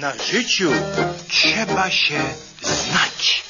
Na życiu trzeba się znać.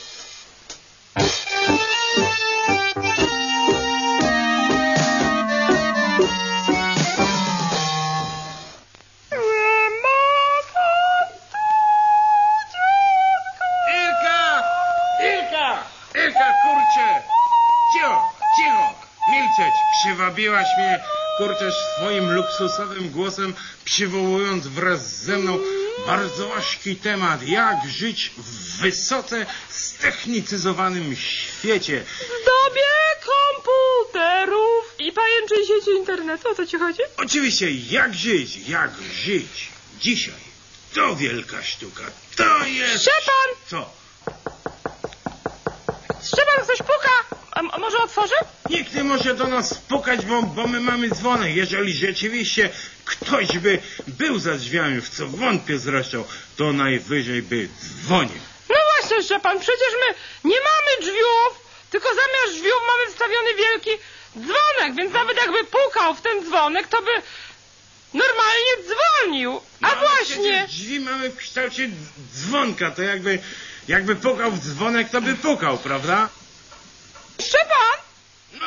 Przywabiłaś mnie, kurczę, swoim luksusowym głosem, przywołując wraz ze mną bardzo ważki temat. Jak żyć w wysoce ztechnicyzowanym świecie. W dobie komputerów i pajęczej sieci internetu, o co ci chodzi? Oczywiście, jak żyć, jak żyć dzisiaj. To wielka sztuka. To jest... Szczepan! Co? Szczepan, ktoś puka! A, a może otworzy? Nikt nie może do nas pukać, bo, bo my mamy dzwonek. Jeżeli rzeczywiście ktoś by był za drzwiami, w co wątpię zresztą, to najwyżej by dzwonił. No właśnie, Szczepan, przecież my nie mamy drzwiów, tylko zamiast drzwiów mamy wstawiony wielki dzwonek, więc nawet jakby pukał w ten dzwonek, to by normalnie dzwonił. A No, właśnie... Drzwi mamy w kształcie dz- dzwonka, to jakby, jakby pukał w dzwonek, to by pukał, prawda? Szczepan! No,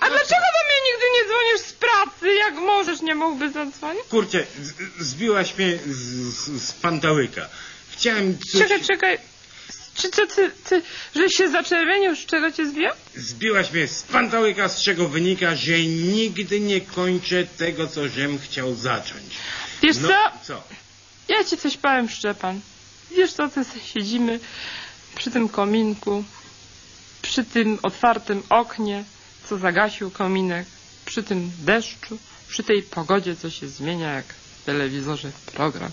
A no dlaczego do mnie nigdy nie dzwonisz z pracy, jak możesz, nie mógłby zadzwonić? Kurczę, z- zbiłaś mnie z, z, z pantałyka. Chciałem coś... Czekaj, czekaj. Czy ty, ty, ty, że się zaczerwienił, z czego cię zbił? Zbiłaś mnie z pantałyka, z czego wynika, że nigdy nie kończę tego, co żem chciał zacząć. Wiesz No, co? co? Ja ci coś powiem, Szczepan. Wiesz co, ty se siedzimy przy tym kominku, przy tym otwartym oknie, co zagasił kominek, przy tym deszczu, przy tej pogodzie, co się zmienia jak w telewizorze program.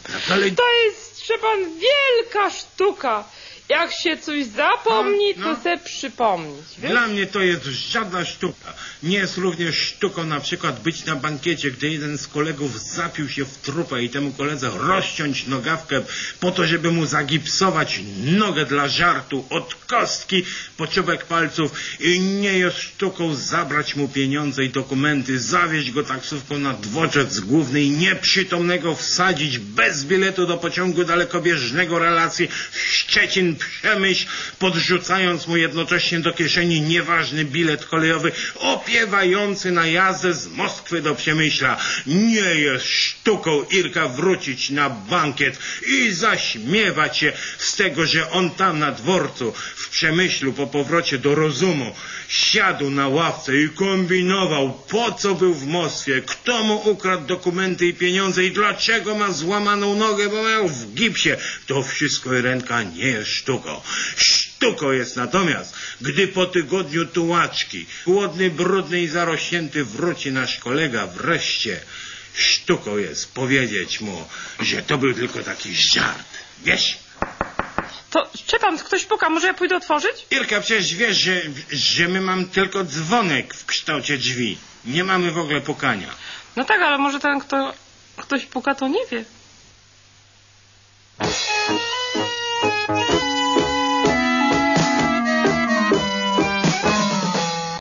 To jest, Szczepan, wielka sztuka. Jak się coś zapomni, No, no. to se przypomnieć. Wiesz? Dla mnie to jest żadna sztuka. Nie jest również sztuką na przykład być na bankiecie, gdy jeden z kolegów zapił się w trupę i temu koledze rozciąć nogawkę po to, żeby mu zagipsować nogę dla żartu od kostki po czubek palców i nie jest sztuką zabrać mu pieniądze i dokumenty, zawieźć go taksówką na dworzec główny i nieprzytomnego wsadzić bez biletu do pociągu dalekobieżnego relacji Szczecin Przemyśl, podrzucając mu jednocześnie do kieszeni nieważny bilet kolejowy opiewający na jazdę z Moskwy do Przemyśla. Nie jest sztuką Irka wrócić na bankiet i zaśmiewać się z tego, że on tam na dworcu w Przemyślu po powrocie do rozumu siadł na ławce i kombinował, po co był w Moskwie, kto mu ukradł dokumenty i pieniądze i dlaczego ma złamaną nogę, bo miał w gipsie. To wszystko ręka nie jest sztuką. Sztuką jest natomiast, gdy po tygodniu tułaczki, głodny, brudny i zarośnięty wróci nasz kolega wreszcie. Sztuką jest powiedzieć mu, że to był tylko taki żart. Wiesz? To, Szczepan, ktoś puka, może ja pójdę otworzyć? Irka, przecież wiesz, że, że my mamy tylko dzwonek w kształcie drzwi. Nie mamy w ogóle pukania. No tak, ale może ten, kto ktoś puka, to nie wie.